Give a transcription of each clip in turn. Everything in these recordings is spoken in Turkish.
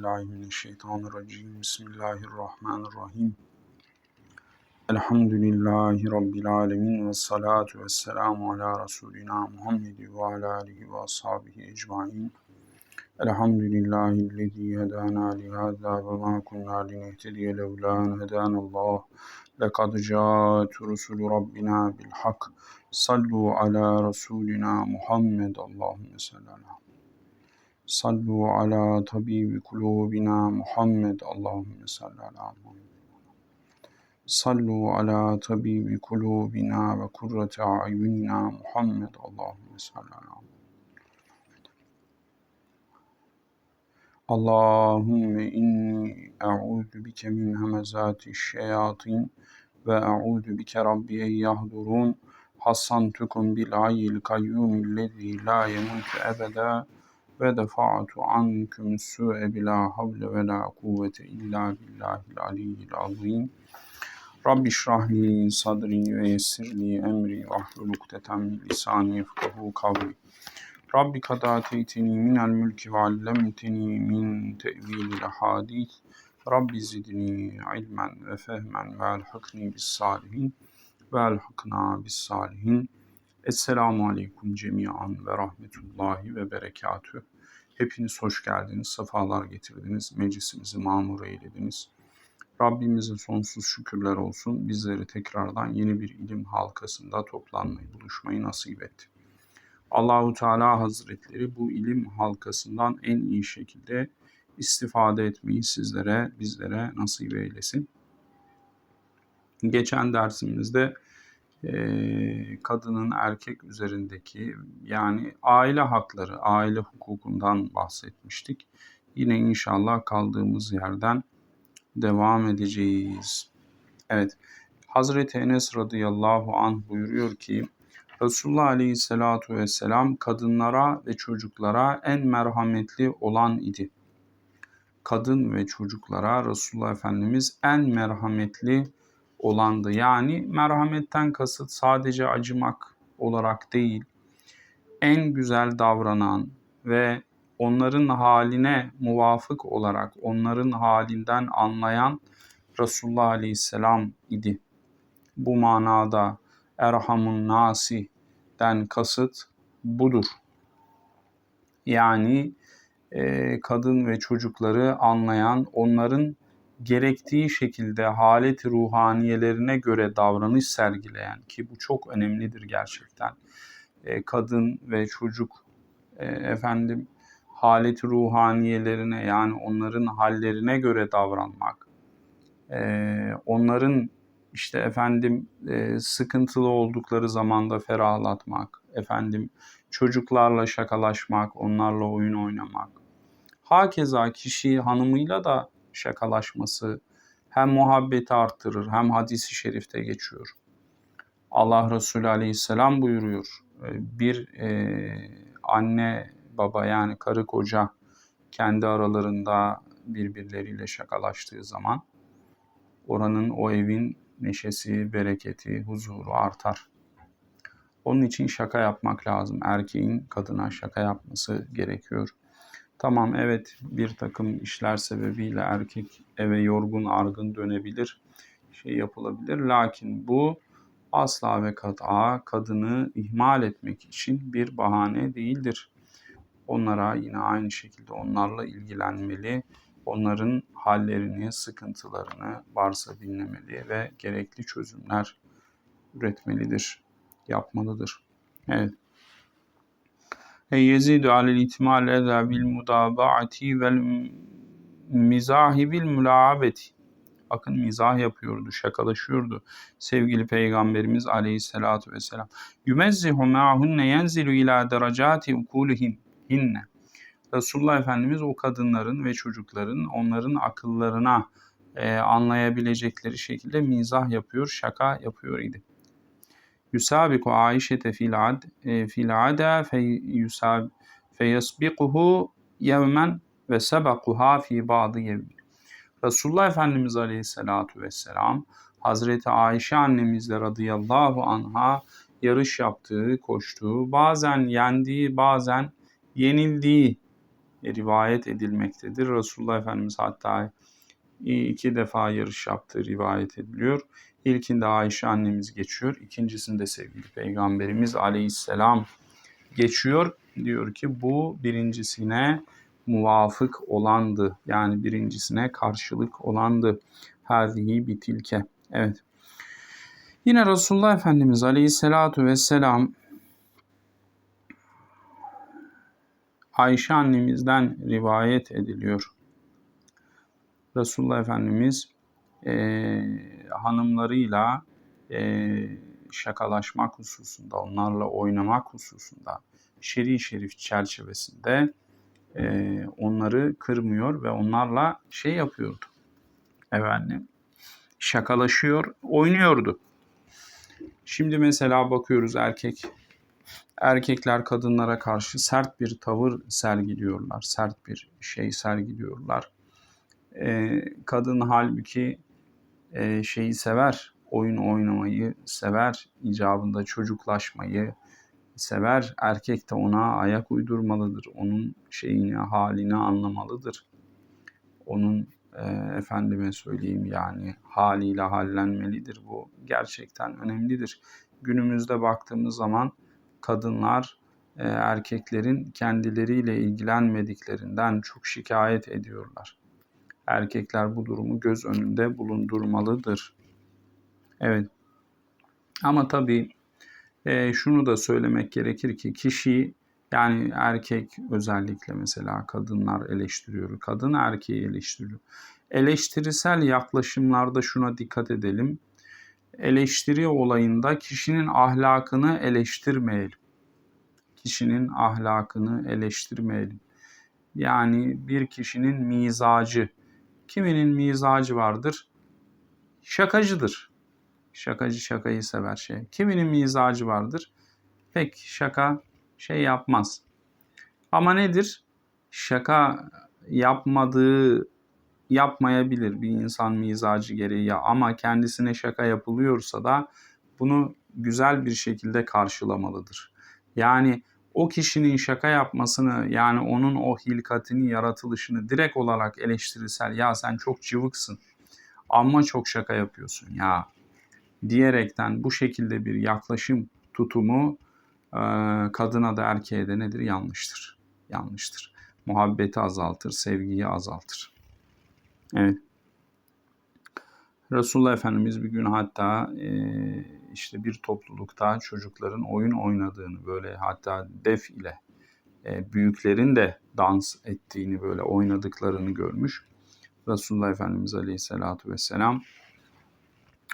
billahi. Bismillahirrahmanirrahim. Elhamdülillahi Rabbil alemin ve salatu ve selamu ala Resulina Muhammed ve ala alihi ve ashabihi ecmain. Elhamdülillahi lezi hedana li hâzâ ve mâ kunnâ linehtediye levlâ en hedânallâh. Lekad câet rusulü Rabbina bil hak. Sallu ala Resulina Muhammed. Allahümme salli Sallu ala tabibi kulubina Muhammed. Allahümme salli ala. Sallu ala tabibi kulubina ve kurrate ayunina Muhammed. Allahümme salli ala. Allahümme inni e'udu bike min hemezati şeyatin ve e'udu bike rabbi en yahdurun. Hassantukum bil hayyil kayyumillezî la yemutu ebeda ve defa'tu ankum su'e bila havle ve la kuvvete illa billahil aliyyil azim. Rabbi şrahli sadri ve yessirli emri ve ahlul ukdeten min lisani yefkahu kavli. Rabbi kad ateyteni minel mülki ve allemteni min tevilil hadis. Rabbi zidni ilmen ve fehmen ve elhakni bis salihin ve elhakna bis salihin. Esselamu aleyküm cemiyan ve rahmetullahi ve berekatüh. Hepiniz hoş geldiniz, sefalar getirdiniz, meclisimizi mamur eylediniz. Rabbimize sonsuz şükürler olsun. Bizleri tekrardan yeni bir ilim halkasında toplanmayı, buluşmayı nasip etti. Allahu Teala Hazretleri bu ilim halkasından en iyi şekilde istifade etmeyi sizlere, bizlere nasip eylesin. Geçen dersimizde e, kadının erkek üzerindeki yani aile hakları, aile hukukundan bahsetmiştik. Yine inşallah kaldığımız yerden devam edeceğiz. Evet, Hazreti Enes radıyallahu anh buyuruyor ki, Resulullah aleyhissalatu vesselam kadınlara ve çocuklara en merhametli olan idi. Kadın ve çocuklara Resulullah Efendimiz en merhametli olandı. Yani merhametten kasıt sadece acımak olarak değil, en güzel davranan ve onların haline muvafık olarak onların halinden anlayan Resulullah Aleyhisselam idi. Bu manada Erhamun Nasi'den kasıt budur. Yani e, kadın ve çocukları anlayan, onların gerektiği şekilde halet ruhaniyelerine göre davranış sergileyen ki bu çok önemlidir gerçekten. E, kadın ve çocuk e, efendim halet ruhaniyelerine yani onların hallerine göre davranmak, e, onların işte efendim e, sıkıntılı oldukları zamanda ferahlatmak, efendim çocuklarla şakalaşmak, onlarla oyun oynamak. Hakeza kişi hanımıyla da şakalaşması hem muhabbeti arttırır hem hadisi şerifte geçiyor. Allah Resulü Aleyhisselam buyuruyor. Bir e, anne baba yani karı koca kendi aralarında birbirleriyle şakalaştığı zaman oranın o evin neşesi, bereketi, huzuru artar. Onun için şaka yapmak lazım. Erkeğin kadına şaka yapması gerekiyor. Tamam evet bir takım işler sebebiyle erkek eve yorgun argın dönebilir. Şey yapılabilir. Lakin bu asla ve kat'a kadını ihmal etmek için bir bahane değildir. Onlara yine aynı şekilde onlarla ilgilenmeli. Onların hallerini, sıkıntılarını varsa dinlemeli ve gerekli çözümler üretmelidir, yapmalıdır. Evet. İhtimal eza bil mudabaati vel mizahi bil mulaabeti. Bakın mizah yapıyordu, şakalaşıyordu sevgili Peygamberimiz aleyhissalatu vesselam. Yumezzihu ma'hunne yenzilu ila derecati ukuluhin hinne. Resulullah Efendimiz o kadınların ve çocukların onların akıllarına e, anlayabilecekleri şekilde mizah yapıyor, şaka yapıyor idi. Yusabiku Aişete fil ad fil ada fe yusab fe yasbiquhu yevmen ve sebakuha fi ba'dı yevmi. Resulullah Efendimiz Aleyhisselatu Vesselam Hazreti Ayşe annemizle radıyallahu anha yarış yaptığı, koştuğu, bazen yendiği, bazen yenildiği rivayet edilmektedir. Resulullah Efendimiz hatta iki defa yarış yaptığı rivayet ediliyor. İlkinde Ayşe annemiz geçiyor. İkincisinde sevgili Peygamberimiz Aleyhisselam geçiyor. Diyor ki bu birincisine muvafık olandı. Yani birincisine karşılık olandı. Hâzihi bitilke. Evet. Yine Resulullah Efendimiz Aleyhisselatu Vesselam Ayşe annemizden rivayet ediliyor. Resulullah Efendimiz e, hanımlarıyla e, şakalaşmak hususunda, onlarla oynamak hususunda, şer'i şerif çerçevesinde e, onları kırmıyor ve onlarla şey yapıyordu. Efendim, şakalaşıyor, oynuyordu. Şimdi mesela bakıyoruz erkek erkekler kadınlara karşı sert bir tavır sergiliyorlar. Sert bir şey sergiliyorlar. Ee, kadın halbuki e, şeyi sever, oyun oynamayı sever, icabında çocuklaşmayı sever. Erkek de ona ayak uydurmalıdır. Onun şeyini, halini anlamalıdır. Onun e, efendime söyleyeyim yani haliyle hallenmelidir. Bu gerçekten önemlidir. Günümüzde baktığımız zaman kadınlar e, erkeklerin kendileriyle ilgilenmediklerinden çok şikayet ediyorlar. Erkekler bu durumu göz önünde bulundurmalıdır. Evet. Ama tabii e, şunu da söylemek gerekir ki kişi yani erkek özellikle mesela kadınlar eleştiriyor. Kadın erkeği eleştiriyor. Eleştirisel yaklaşımlarda şuna dikkat edelim. Eleştiri olayında kişinin ahlakını eleştirmeyelim. Kişinin ahlakını eleştirmeyelim. Yani bir kişinin mizacı. Kiminin mizacı vardır? Şakacıdır. Şakacı şakayı sever şey. Kiminin mizacı vardır? Pek şaka şey yapmaz. Ama nedir? Şaka yapmadığı yapmayabilir bir insan mizacı gereği ama kendisine şaka yapılıyorsa da bunu güzel bir şekilde karşılamalıdır. Yani o kişinin şaka yapmasını yani onun o hilkatini, yaratılışını direkt olarak eleştirisel ya sen çok cıvıksın ama çok şaka yapıyorsun ya diyerekten bu şekilde bir yaklaşım tutumu kadına da erkeğe de nedir? Yanlıştır. Yanlıştır. Muhabbeti azaltır, sevgiyi azaltır. Evet. Resulullah Efendimiz bir gün hatta e, işte bir toplulukta çocukların oyun oynadığını böyle hatta def ile e, büyüklerin de dans ettiğini böyle oynadıklarını görmüş. Resulullah Efendimiz Aleyhisselatü Vesselam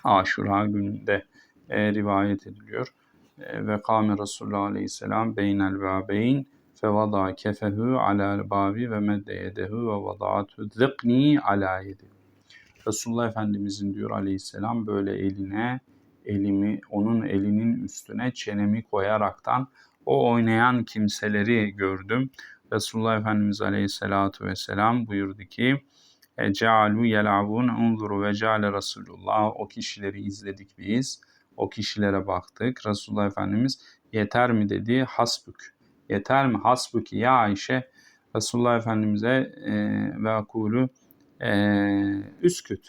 Aşura gününde e, rivayet ediliyor. E, ve kâme Resulullah Aleyhisselam beynel vâbeyn fevada kefehu alal babi ve medde yedehu ve vada'atu zıkni ala yedi. Resulullah Efendimizin diyor aleyhisselam böyle eline elimi onun elinin üstüne çenemi koyaraktan o oynayan kimseleri gördüm. Resulullah Efendimiz Aleyhisselatu Vesselam buyurdu ki Cealu yel'avun unzuru ve ceale Resulullah o kişileri izledik biz. O kişilere baktık. Resulullah Efendimiz yeter mi dedi. Hasbük yeter mi? Hasbuki ya Ayşe Resulullah Efendimiz'e e, ve akulu e, üsküt.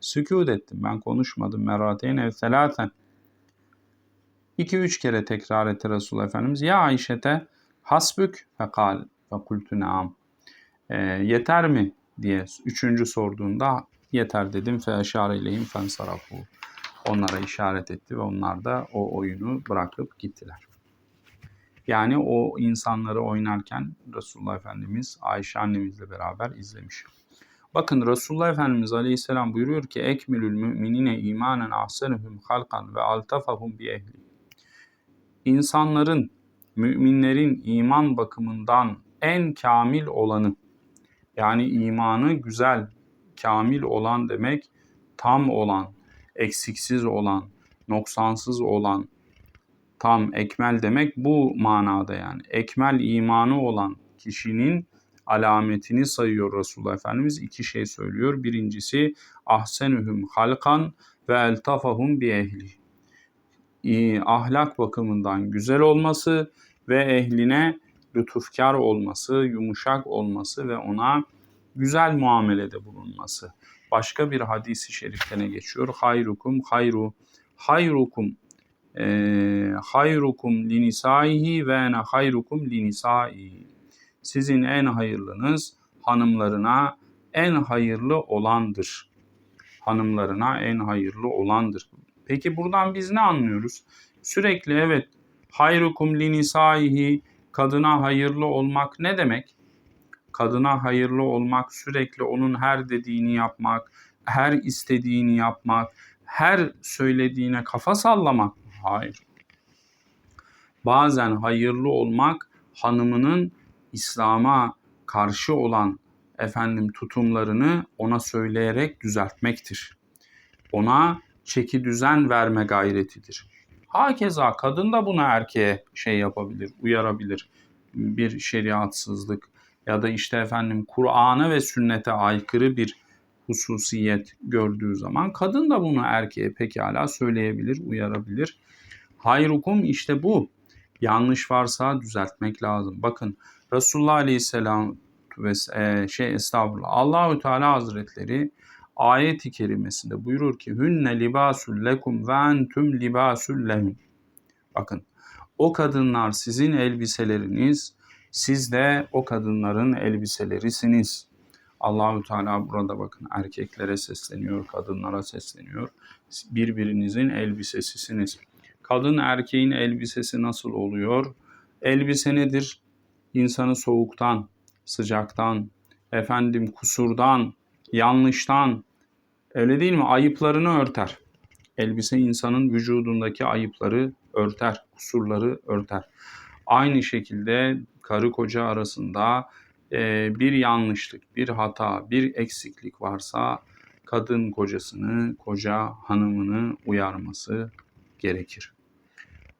Sükut ettim. Ben konuşmadım. Merateyn ev selaten. İki üç kere tekrar etti Resulullah Efendimiz. Ya Ayşe'te hasbük fekal ve kultu naam. E, yeter mi diye üçüncü sorduğunda yeter dedim. Fe eşare ileyhim fensarafu. Onlara işaret etti ve onlar da o oyunu bırakıp gittiler. Yani o insanları oynarken Resulullah Efendimiz Ayşe annemizle beraber izlemiş. Bakın Resulullah Efendimiz Aleyhisselam buyuruyor ki ekmilül müminine imanen ahsenuhum halkan ve altafahum bi ehli. İnsanların, müminlerin iman bakımından en kamil olanı yani imanı güzel, kamil olan demek tam olan, eksiksiz olan, noksansız olan, tam ekmel demek bu manada yani. Ekmel imanı olan kişinin alametini sayıyor Resulullah Efendimiz. iki şey söylüyor. Birincisi ahsenühüm halkan ve eltafahum bi ehli. Ahlak bakımından güzel olması ve ehline lütufkar olması, yumuşak olması ve ona güzel muamelede bulunması. Başka bir hadisi şerifte ne geçiyor? Hayrukum hayru hayrukum e, hayrukum linisaihi ve ene hayrukum linisaihi. Sizin en hayırlınız hanımlarına en hayırlı olandır. Hanımlarına en hayırlı olandır. Peki buradan biz ne anlıyoruz? Sürekli evet hayrukum linisaihi kadına hayırlı olmak ne demek? Kadına hayırlı olmak sürekli onun her dediğini yapmak, her istediğini yapmak, her söylediğine kafa sallamak? Hayır. Bazen hayırlı olmak hanımının İslam'a karşı olan efendim tutumlarını ona söyleyerek düzeltmektir. Ona çeki düzen verme gayretidir. Hakeza kadın da buna erkeğe şey yapabilir, uyarabilir. Bir şeriatsızlık ya da işte efendim Kur'an'a ve sünnete aykırı bir hususiyet gördüğü zaman kadın da bunu erkeğe pekala söyleyebilir, uyarabilir. Hayrukum işte bu. Yanlış varsa düzeltmek lazım. Bakın Resulullah Aleyhisselam ve e, şey estağfurullah Allahü Teala Hazretleri ayet-i kerimesinde buyurur ki hünne libasul lekum ve entum libasul lehum. Bakın o kadınlar sizin elbiseleriniz, siz de o kadınların elbiselerisiniz. Allahü Teala burada bakın erkeklere sesleniyor, kadınlara sesleniyor. Birbirinizin elbisesisiniz. Kadın erkeğin elbisesi nasıl oluyor? Elbise nedir? İnsanı soğuktan, sıcaktan, efendim kusurdan, yanlıştan, öyle değil mi? Ayıplarını örter. Elbise insanın vücudundaki ayıpları örter, kusurları örter. Aynı şekilde karı koca arasında e, bir yanlışlık, bir hata, bir eksiklik varsa kadın kocasını, koca hanımını uyarması gerekir.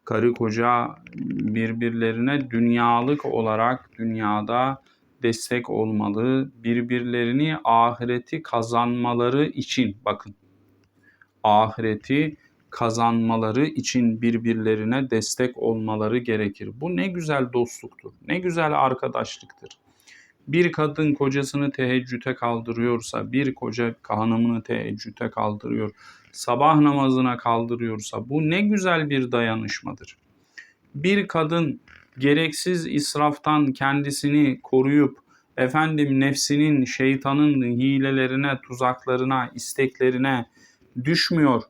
Karı koca birbirlerine dünyalık olarak dünyada destek olmalı. Birbirlerini ahireti kazanmaları için bakın. Ahireti kazanmaları için birbirlerine destek olmaları gerekir. Bu ne güzel dostluktur. Ne güzel arkadaşlıktır. Bir kadın kocasını teheccüde kaldırıyorsa, bir koca hanımını teheccüde kaldırıyor, sabah namazına kaldırıyorsa bu ne güzel bir dayanışmadır. Bir kadın gereksiz israftan kendisini koruyup efendim nefsinin, şeytanın hilelerine, tuzaklarına, isteklerine düşmüyor.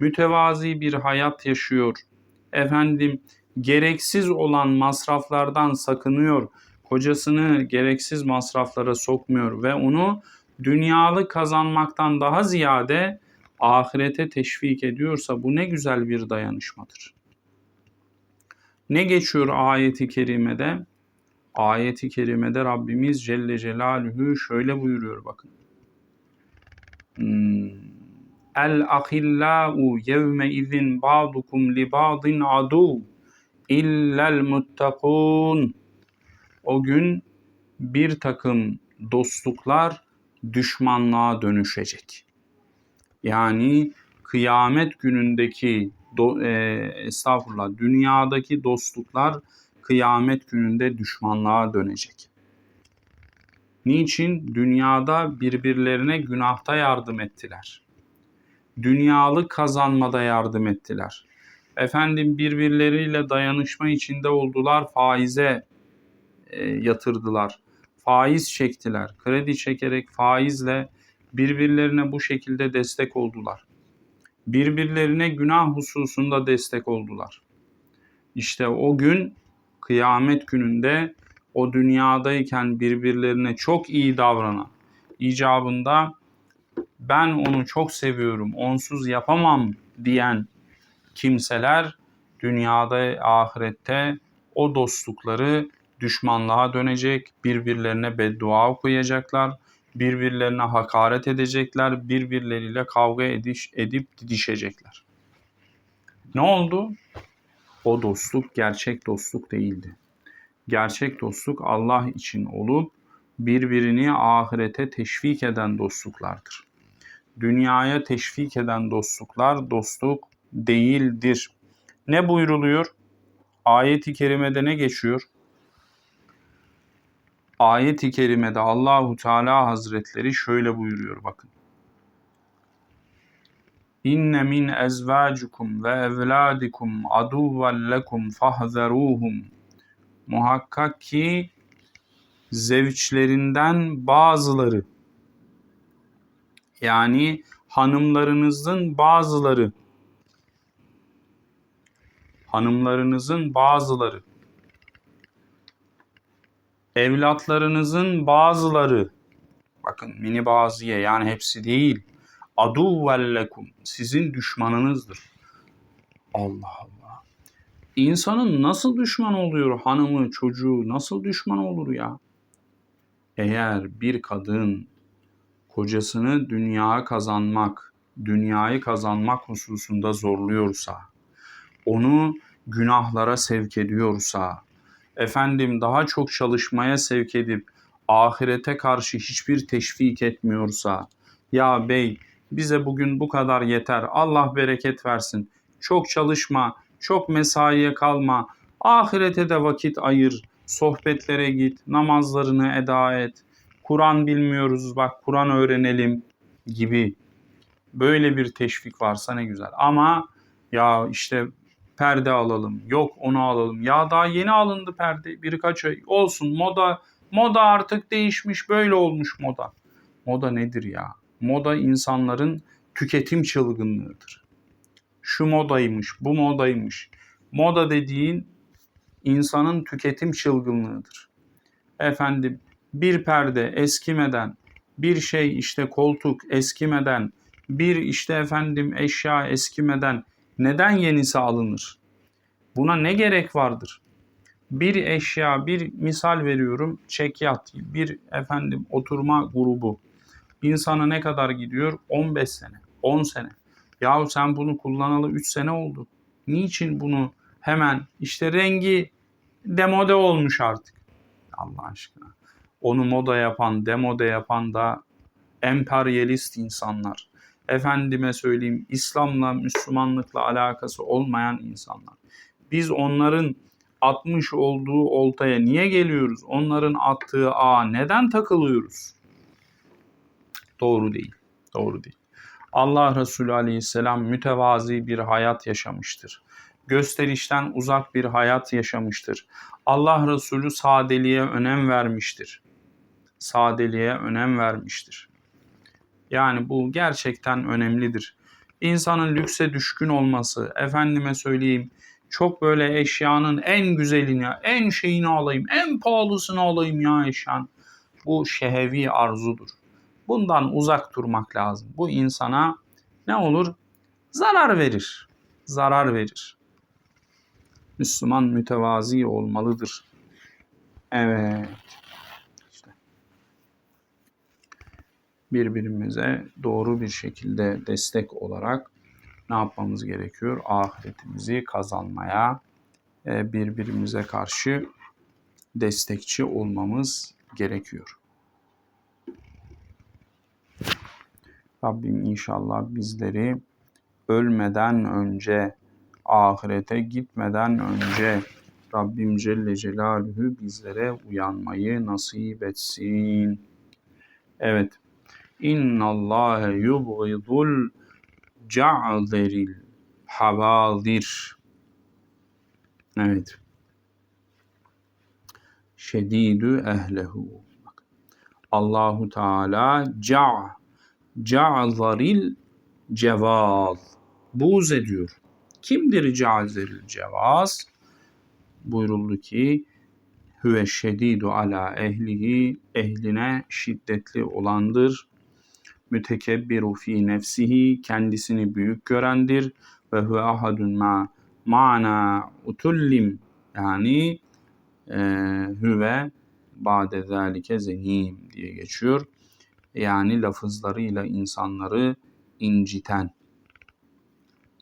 Mütevazi bir hayat yaşıyor. Efendim gereksiz olan masraflardan sakınıyor. Kocasını gereksiz masraflara sokmuyor ve onu dünyalı kazanmaktan daha ziyade ahirete teşvik ediyorsa bu ne güzel bir dayanışmadır. Ne geçiyor ayeti kerimede? Ayeti kerimede Rabbimiz Celle Celaluhu şöyle buyuruyor bakın. Hmm. El ahillau yevme izin ba'dukum li ba'din adu illel muttakun. O gün bir takım dostluklar düşmanlığa dönüşecek. Yani kıyamet günündeki do, e, estağfurullah dünyadaki dostluklar kıyamet gününde düşmanlığa dönecek. Niçin? Dünyada birbirlerine günahta yardım ettiler. Dünyalık kazanmada yardım ettiler. Efendim birbirleriyle dayanışma içinde oldular, faize e, yatırdılar. Faiz çektiler. Kredi çekerek faizle birbirlerine bu şekilde destek oldular. Birbirlerine günah hususunda destek oldular. İşte o gün kıyamet gününde o dünyadayken birbirlerine çok iyi davranan, icabında ben onu çok seviyorum, onsuz yapamam diyen kimseler dünyada, ahirette o dostlukları düşmanlığa dönecek, birbirlerine beddua okuyacaklar, birbirlerine hakaret edecekler, birbirleriyle kavga ediş, edip didişecekler. Ne oldu? O dostluk gerçek dostluk değildi. Gerçek dostluk Allah için olup birbirini ahirete teşvik eden dostluklardır. Dünyaya teşvik eden dostluklar dostluk değildir. Ne buyruluyor? Ayet-i kerimede ne geçiyor? Ayet-i kerimede Allahu Teala Hazretleri şöyle buyuruyor bakın. İnne min ezvacikum ve evladikum aduven lekum fahzeruhum. Muhakkak ki zevçlerinden bazıları yani hanımlarınızın bazıları hanımlarınızın bazıları evlatlarınızın bazıları bakın mini bazıya yani hepsi değil aduvellekum sizin düşmanınızdır. Allah Allah. İnsanın nasıl düşman oluyor hanımı, çocuğu nasıl düşman olur ya? Eğer bir kadın kocasını dünya kazanmak, dünyayı kazanmak hususunda zorluyorsa, onu günahlara sevk ediyorsa, efendim daha çok çalışmaya sevk edip ahirete karşı hiçbir teşvik etmiyorsa, ya bey bize bugün bu kadar yeter, Allah bereket versin, çok çalışma, çok mesaiye kalma, ahirete de vakit ayır, sohbetlere git, namazlarını eda et, Kur'an bilmiyoruz bak Kur'an öğrenelim gibi. Böyle bir teşvik varsa ne güzel. Ama ya işte perde alalım, yok onu alalım. Ya daha yeni alındı perde birkaç ay olsun moda moda artık değişmiş böyle olmuş moda. Moda nedir ya? Moda insanların tüketim çılgınlığıdır. Şu modaymış, bu modaymış. Moda dediğin insanın tüketim çılgınlığıdır. Efendim bir perde eskimeden, bir şey işte koltuk eskimeden, bir işte efendim eşya eskimeden neden yenisi alınır? Buna ne gerek vardır? Bir eşya, bir misal veriyorum, çekyat, bir efendim oturma grubu. İnsana ne kadar gidiyor? 15 sene, 10 sene. Yahu sen bunu kullanalı 3 sene oldu. Niçin bunu hemen işte rengi demode olmuş artık. Allah aşkına. Onu moda yapan, demode yapan da emperyalist insanlar. Efendime söyleyeyim İslam'la, Müslümanlıkla alakası olmayan insanlar. Biz onların atmış olduğu oltaya niye geliyoruz? Onların attığı ağa neden takılıyoruz? Doğru değil. Doğru değil. Allah Resulü Aleyhisselam mütevazi bir hayat yaşamıştır. Gösterişten uzak bir hayat yaşamıştır. Allah Resulü sadeliğe önem vermiştir. Sadeliğe önem vermiştir. Yani bu gerçekten önemlidir. İnsanın lükse düşkün olması, efendime söyleyeyim, çok böyle eşyanın en güzelini, en şeyini alayım, en pahalısını alayım ya eşyan. Bu şehevi arzudur. Bundan uzak durmak lazım. Bu insana ne olur? Zarar verir. Zarar verir. Müslüman mütevazi olmalıdır. Evet. İşte. Birbirimize doğru bir şekilde destek olarak ne yapmamız gerekiyor? Ahiretimizi kazanmaya, e, birbirimize karşı destekçi olmamız gerekiyor. Rabbim inşallah bizleri ölmeden önce, ahirete gitmeden önce Rabbim Celle Celaluhu bizlere uyanmayı nasip etsin. Evet. İnna Allah yubghidul ca'zeril havadir. Evet. Şedidü ehlehu. Allahu Teala ca' ca'zaril cevaz. Buz ediyor. Kimdir ca'zaril cevaz? Buyuruldu ki Hüve şedidu ala ehlihi ehline şiddetli olandır. Mütekebbiru fi nefsihi kendisini büyük görendir. Ve huve ahadun ma mana utullim yani e, hüve ba'de zalike zenim diye geçiyor. Yani lafızlarıyla insanları inciten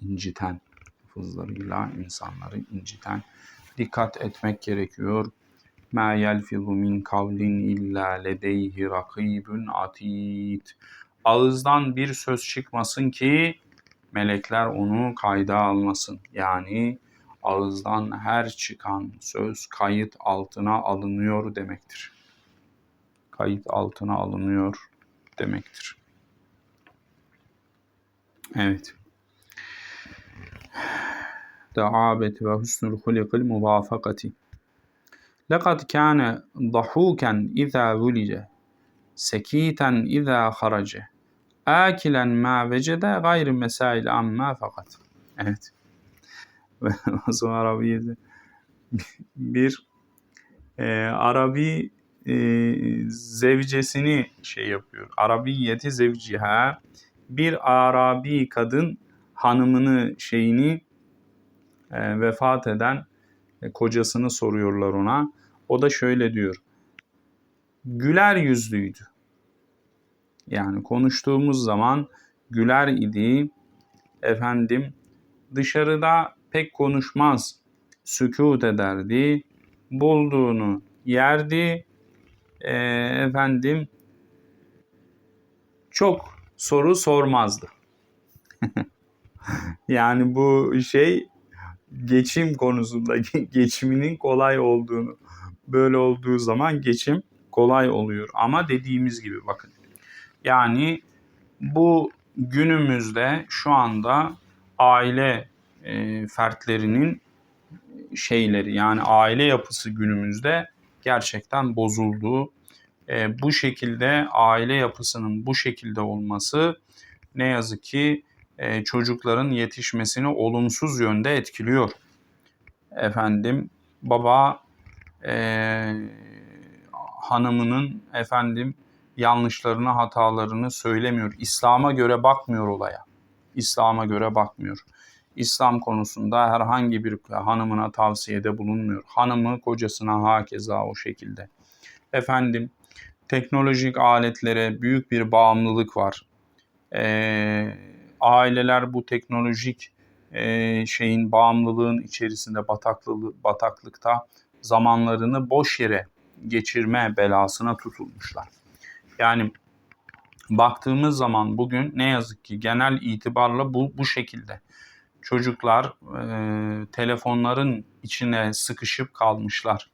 inciten lafızlarıyla insanları inciten dikkat etmek gerekiyor. Ma yelfizu min kavlin illa ledeyhi rakibun atid. Ağızdan bir söz çıkmasın ki melekler onu kayda almasın. Yani ağızdan her çıkan söz kayıt altına alınıyor demektir. kayıt altına alınıyor demektir. Evet. Daabet ve husnul hulikil muvafakati. Lekad kâne dahuken izâ vulice, sekîten izâ harace, âkilen mâ vecede gayri mesail amma fakat. Evet. Ve Mazlum Arabiye'de bir e, Arabi e, zevcesini şey yapıyor. Arabiyeti zevciha bir Arabi kadın hanımını şeyini e, vefat eden e, kocasını soruyorlar ona. O da şöyle diyor. Güler yüzlüydü. Yani konuştuğumuz zaman güler idi. Efendim dışarıda pek konuşmaz. Sükut ederdi. Bulduğunu yerdi. E, efendim çok soru sormazdı. yani bu şey geçim konusunda geçiminin kolay olduğunu böyle olduğu zaman geçim kolay oluyor. Ama dediğimiz gibi bakın yani bu günümüzde şu anda aile e, fertlerinin şeyleri yani aile yapısı günümüzde gerçekten bozuldu. E, bu şekilde aile yapısının bu şekilde olması ne yazık ki e, çocukların yetişmesini olumsuz yönde etkiliyor. Efendim baba e, hanımının efendim yanlışlarını hatalarını söylemiyor. İslam'a göre bakmıyor olaya. İslam'a göre bakmıyor. İslam konusunda herhangi bir hanımına tavsiyede bulunmuyor. Hanımı kocasına hakeza o şekilde. Efendim teknolojik aletlere büyük bir bağımlılık var. Ee, aileler bu teknolojik e, şeyin bağımlılığın içerisinde bataklığı, bataklıkta zamanlarını boş yere geçirme belasına tutulmuşlar. Yani baktığımız zaman bugün ne yazık ki genel itibarla bu, bu şekilde. Çocuklar e, telefonların içine sıkışıp kalmışlar.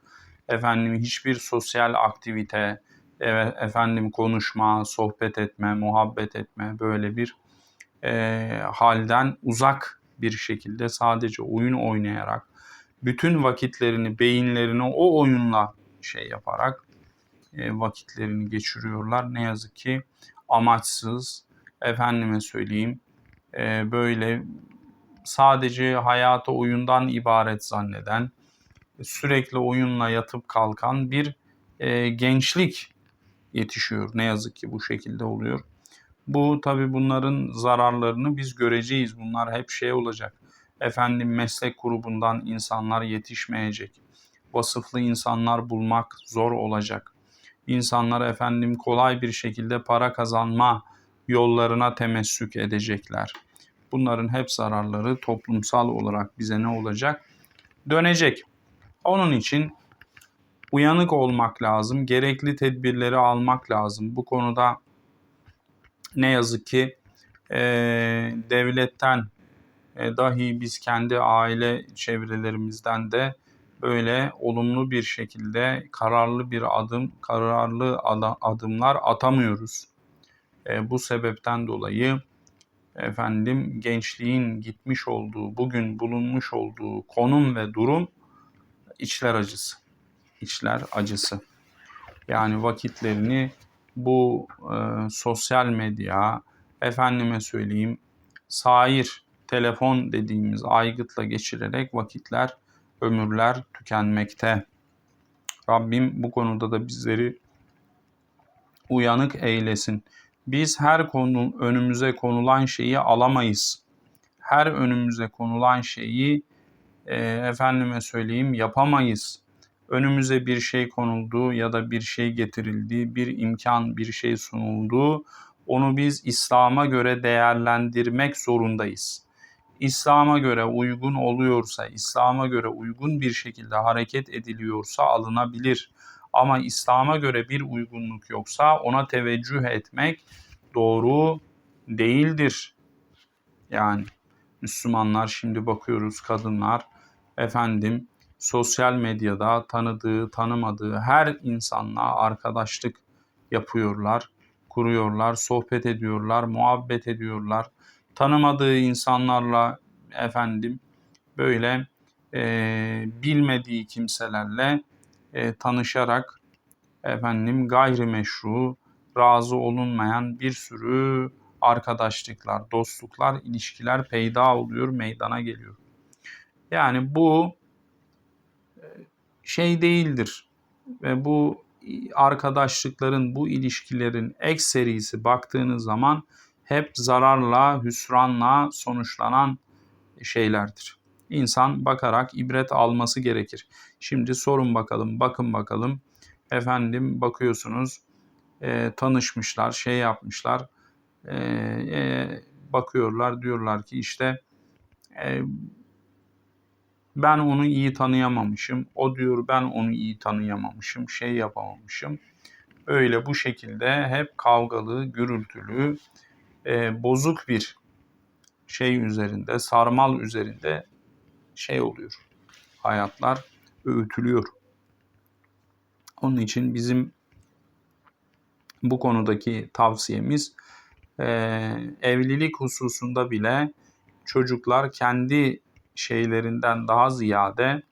Efendim hiçbir sosyal aktivite, e, efendim konuşma, sohbet etme, muhabbet etme böyle bir e, halden uzak bir şekilde sadece oyun oynayarak bütün vakitlerini, beyinlerini o oyunla şey yaparak vakitlerini geçiriyorlar. Ne yazık ki amaçsız, efendime söyleyeyim e, böyle sadece hayatı oyundan ibaret zanneden, sürekli oyunla yatıp kalkan bir e, gençlik yetişiyor. Ne yazık ki bu şekilde oluyor. Bu tabi bunların zararlarını biz göreceğiz. Bunlar hep şey olacak. Efendim meslek grubundan insanlar yetişmeyecek. Vasıflı insanlar bulmak zor olacak. İnsanlar efendim kolay bir şekilde para kazanma yollarına temessük edecekler. Bunların hep zararları toplumsal olarak bize ne olacak? Dönecek. Onun için uyanık olmak lazım. Gerekli tedbirleri almak lazım. Bu konuda ne yazık ki e, devletten e, dahi biz kendi aile çevrelerimizden de böyle olumlu bir şekilde kararlı bir adım, kararlı adımlar atamıyoruz. E, bu sebepten dolayı efendim gençliğin gitmiş olduğu, bugün bulunmuş olduğu konum ve durum içler acısı. İçler acısı. Yani vakitlerini bu e, sosyal medya, efendime söyleyeyim, sair telefon dediğimiz aygıtla geçirerek vakitler, ömürler tükenmekte. Rabbim bu konuda da bizleri uyanık eylesin. Biz her konu önümüze konulan şeyi alamayız. Her önümüze konulan şeyi e, efendime söyleyeyim yapamayız önümüze bir şey konuldu ya da bir şey getirildi, bir imkan, bir şey sunuldu. Onu biz İslam'a göre değerlendirmek zorundayız. İslam'a göre uygun oluyorsa, İslam'a göre uygun bir şekilde hareket ediliyorsa alınabilir. Ama İslam'a göre bir uygunluk yoksa ona teveccüh etmek doğru değildir. Yani Müslümanlar şimdi bakıyoruz kadınlar efendim sosyal medyada tanıdığı, tanımadığı her insanla arkadaşlık yapıyorlar, kuruyorlar, sohbet ediyorlar, muhabbet ediyorlar. Tanımadığı insanlarla efendim böyle e, bilmediği kimselerle e, tanışarak efendim gayrimeşru, razı olunmayan bir sürü arkadaşlıklar, dostluklar, ilişkiler peyda oluyor, meydana geliyor. Yani bu e, şey değildir. Ve bu arkadaşlıkların, bu ilişkilerin ekserisi baktığınız zaman hep zararla, hüsranla sonuçlanan şeylerdir. İnsan bakarak ibret alması gerekir. Şimdi sorun bakalım, bakın bakalım. Efendim bakıyorsunuz e, tanışmışlar, şey yapmışlar. E, e, bakıyorlar diyorlar ki işte e, ben onu iyi tanıyamamışım. O diyor ben onu iyi tanıyamamışım. Şey yapamamışım. Öyle bu şekilde hep kavgalı, gürültülü, e, bozuk bir şey üzerinde, sarmal üzerinde şey oluyor. Hayatlar öğütülüyor. Onun için bizim bu konudaki tavsiyemiz e, evlilik hususunda bile çocuklar kendi şeylerinden daha ziyade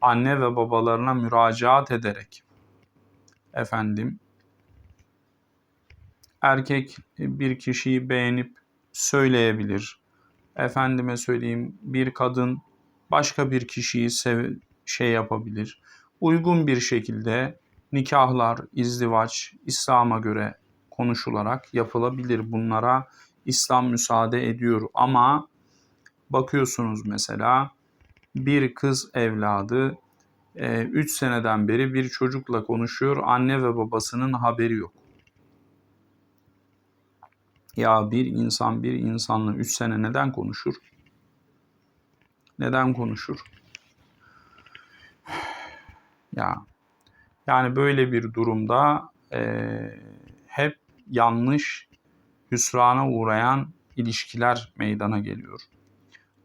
anne ve babalarına müracaat ederek efendim erkek bir kişiyi beğenip söyleyebilir. Efendime söyleyeyim bir kadın başka bir kişiyi sev şey yapabilir. Uygun bir şekilde nikahlar, izdivaç İslam'a göre konuşularak yapılabilir. Bunlara İslam müsaade ediyor ama bakıyorsunuz mesela bir kız evladı 3 seneden beri bir çocukla konuşuyor. Anne ve babasının haberi yok. Ya bir insan bir insanla 3 sene neden konuşur? Neden konuşur? Ya yani böyle bir durumda e, hep yanlış, hüsrana uğrayan ilişkiler meydana geliyor.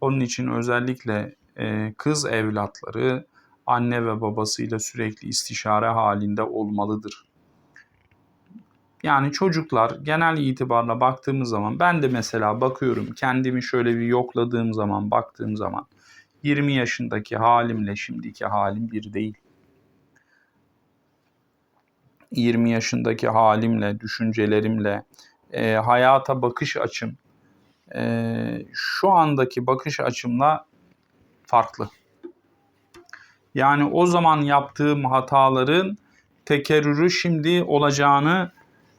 Onun için özellikle e, kız evlatları anne ve babasıyla sürekli istişare halinde olmalıdır. Yani çocuklar genel itibarla baktığımız zaman ben de mesela bakıyorum kendimi şöyle bir yokladığım zaman baktığım zaman 20 yaşındaki halimle şimdiki halim bir değil. 20 yaşındaki halimle, düşüncelerimle, e, hayata bakış açım, e, şu andaki bakış açımla farklı. Yani o zaman yaptığım hataların tekerrürü şimdi olacağını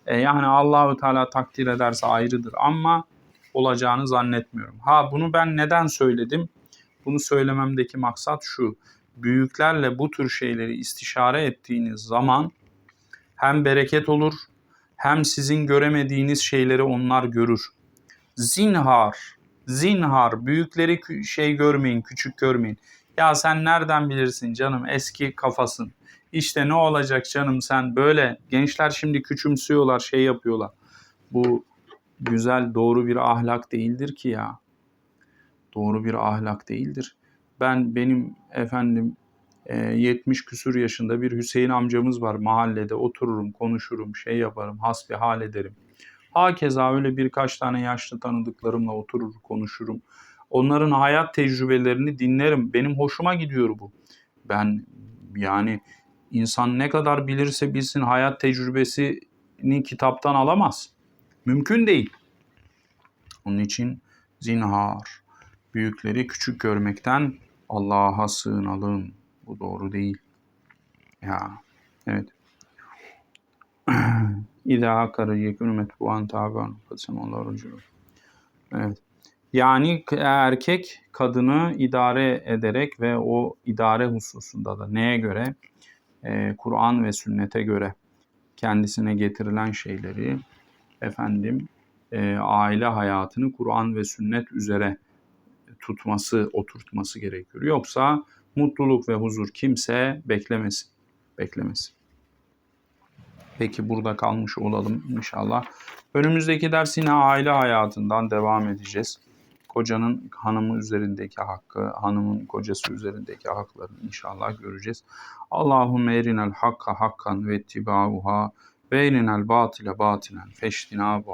e, yani Allahü Teala takdir ederse ayrıdır ama olacağını zannetmiyorum. Ha bunu ben neden söyledim? Bunu söylememdeki maksat şu. Büyüklerle bu tür şeyleri istişare ettiğiniz zaman hem bereket olur hem sizin göremediğiniz şeyleri onlar görür. Zinhar, zinhar büyükleri şey görmeyin, küçük görmeyin. Ya sen nereden bilirsin canım eski kafasın. İşte ne olacak canım sen böyle. Gençler şimdi küçümsüyorlar, şey yapıyorlar. Bu güzel, doğru bir ahlak değildir ki ya. Doğru bir ahlak değildir. Ben benim efendim 70 e, küsur yaşında bir Hüseyin amcamız var mahallede otururum konuşurum şey yaparım hasbi hal ederim. Hakeza öyle birkaç tane yaşlı tanıdıklarımla oturur konuşurum. Onların hayat tecrübelerini dinlerim. Benim hoşuma gidiyor bu. Ben yani insan ne kadar bilirse bilsin hayat tecrübesini kitaptan alamaz. Mümkün değil. Onun için zinhar büyükleri küçük görmekten Allah'a sığınalım. Bu doğru değil. Ya evet. İza hakara yekunu metbuan taban Allah raculu. Evet. Yani erkek kadını idare ederek ve o idare hususunda da neye göre? Ee, Kur'an ve sünnete göre kendisine getirilen şeyleri efendim e, aile hayatını Kur'an ve sünnet üzere tutması, oturtması gerekiyor. Yoksa mutluluk ve huzur kimse beklemesin. Beklemesin. Peki burada kalmış olalım inşallah. Önümüzdeki ders yine aile hayatından devam edeceğiz. Kocanın hanımı üzerindeki hakkı, hanımın kocası üzerindeki haklarını inşallah göreceğiz. Allahümme erinel hakka hakkan ve ittibauha Ve erinel batile batilen feştinabuha